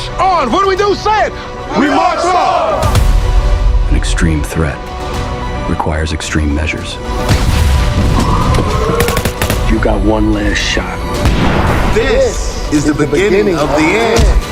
March on! What do we do? Say it! We march on! An extreme threat requires extreme measures. You got one last shot. This is the beginning of the end.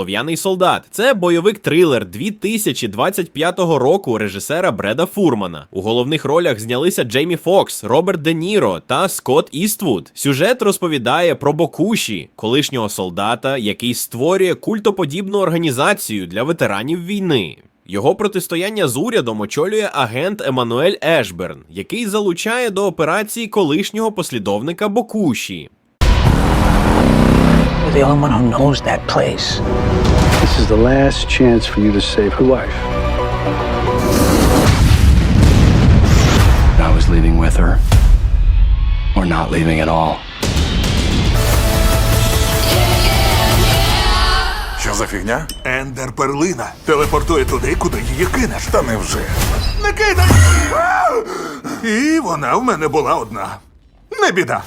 Олов'яний солдат це бойовик трилер 2025 року режисера Бреда Фурмана. У головних ролях знялися Джеймі Фокс, Роберт Де Ніро та Скотт Іствуд. Сюжет розповідає про Бокуші, колишнього солдата, який створює культоподібну організацію для ветеранів війни. Його протистояння з урядом очолює агент Еммануель Ешберн, який залучає до операції колишнього послідовника Бокуші. You're the only one who knows that place. This is the last chance for you to save her life. I was leaving with her, or not leaving at all. Що за фігня? Ендер перлина телепортує туди, куди її кинеш. Та невже? Не кидай! А! І вона в мене була одна. Не біда.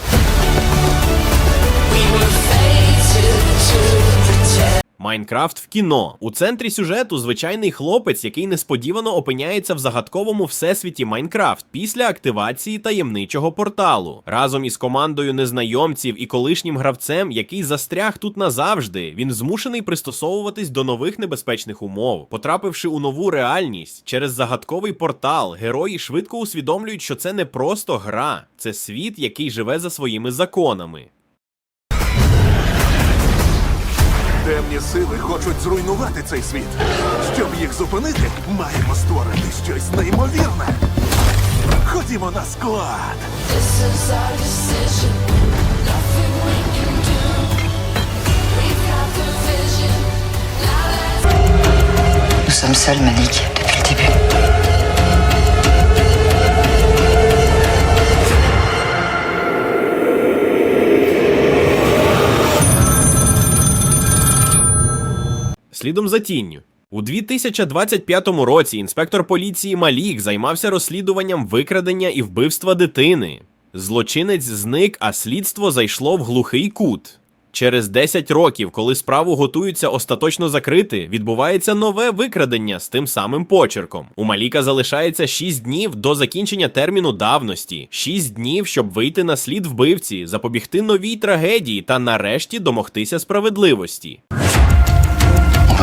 Майнкрафт в кіно. У центрі сюжету звичайний хлопець, який несподівано опиняється в загадковому всесвіті Майнкрафт після активації таємничого порталу. Разом із командою незнайомців і колишнім гравцем, який застряг тут назавжди, він змушений пристосовуватись до нових небезпечних умов. Потрапивши у нову реальність через загадковий портал, герої швидко усвідомлюють, що це не просто гра, це світ, який живе за своїми законами. Темні сили хочуть зруйнувати цей світ. Щоб їх зупинити, маємо створити щось неймовірне. Ходімо на склад. This is our decision. Nothing we can do. We've got the vision. Now let's Nous sommes seuls, Malik, Слідом за тінню. У 2025 році інспектор поліції Малік займався розслідуванням викрадення і вбивства дитини. Злочинець зник, а слідство зайшло в глухий кут. Через 10 років, коли справу готуються остаточно закрити, відбувається нове викрадення з тим самим почерком. У Маліка залишається 6 днів до закінчення терміну давності, 6 днів, щоб вийти на слід вбивці, запобігти новій трагедії та нарешті домогтися справедливості. On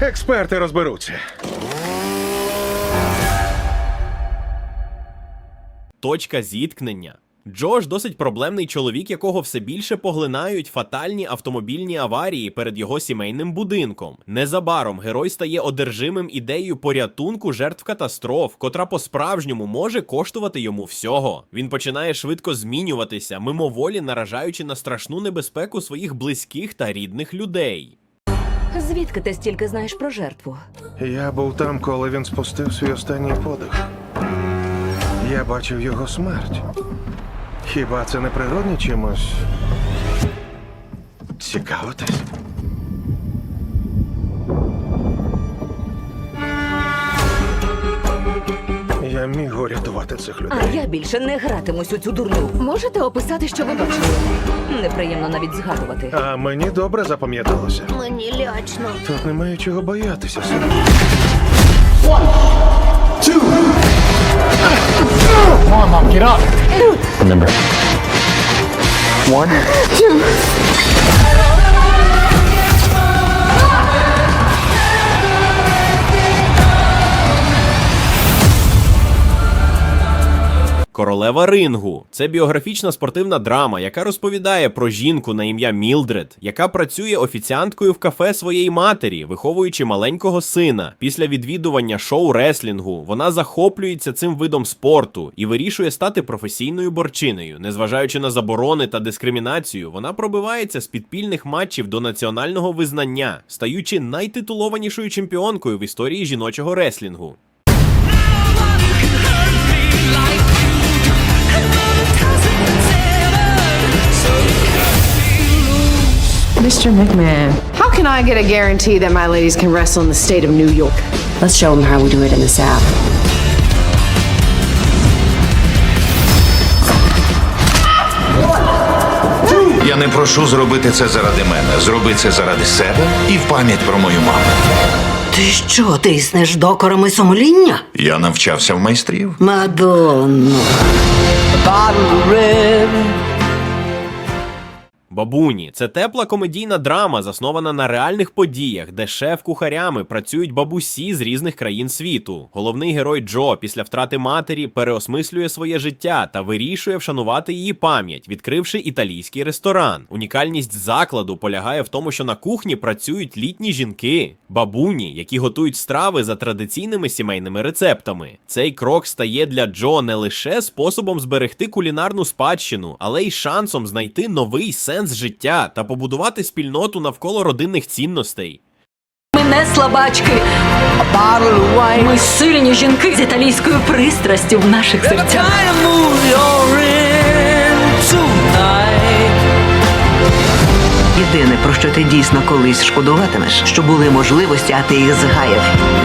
Експерти розберуться. Точка зіткнення. Джош досить проблемний чоловік, якого все більше поглинають фатальні автомобільні аварії перед його сімейним будинком. Незабаром герой стає одержимим ідеєю порятунку жертв катастроф, котра по-справжньому може коштувати йому всього. Він починає швидко змінюватися, мимоволі наражаючи на страшну небезпеку своїх близьких та рідних людей. Звідки ти стільки знаєш про жертву? Я був там, коли він спустив свій останній подих. Я бачив його смерть. Хіба це не природні чимось? Цікавитись? Міг урятувати цих людей. А я більше не гратимусь у цю дурню. Можете описати, що ви бачили? Неприємно навіть згадувати. А мені добре запам'яталося. Мені лячно. Тут немає чого боятися. сину. Remember. Королева рингу це біографічна спортивна драма, яка розповідає про жінку на ім'я Мілдред, яка працює офіціанткою в кафе своєї матері, виховуючи маленького сина. Після відвідування шоу реслінгу вона захоплюється цим видом спорту і вирішує стати професійною борчиною. Незважаючи на заборони та дискримінацію, вона пробивається з підпільних матчів до національного визнання, стаючи найтитулованішою чемпіонкою в історії жіночого реслінгу. Mr. McMahon, how can I get a guarantee that my ladies can wrestle in the state of New York? Let's show them how we do it in the South. Я не прошу зробити це заради мене. Зроби це заради себе і в пам'ять про мою маму. Ти що, тиснеш докорами сумління? Я навчався в майстрів. Мадонно. Бабуні це тепла комедійна драма, заснована на реальних подіях, де шеф-кухарями працюють бабусі з різних країн світу. Головний герой Джо після втрати матері переосмислює своє життя та вирішує вшанувати її пам'ять, відкривши італійський ресторан. Унікальність закладу полягає в тому, що на кухні працюють літні жінки, бабуні, які готують страви за традиційними сімейними рецептами. Цей крок стає для Джо не лише способом зберегти кулінарну спадщину, але й шансом знайти новий сенс життя та побудувати спільноту навколо родинних цінностей. Ми не слабачки. Ми сильні жінки з італійською пристрастю в наших серцях. Єдине, про що ти дійсно колись шкодуватимеш, що були можливості, а ти їх згаяв.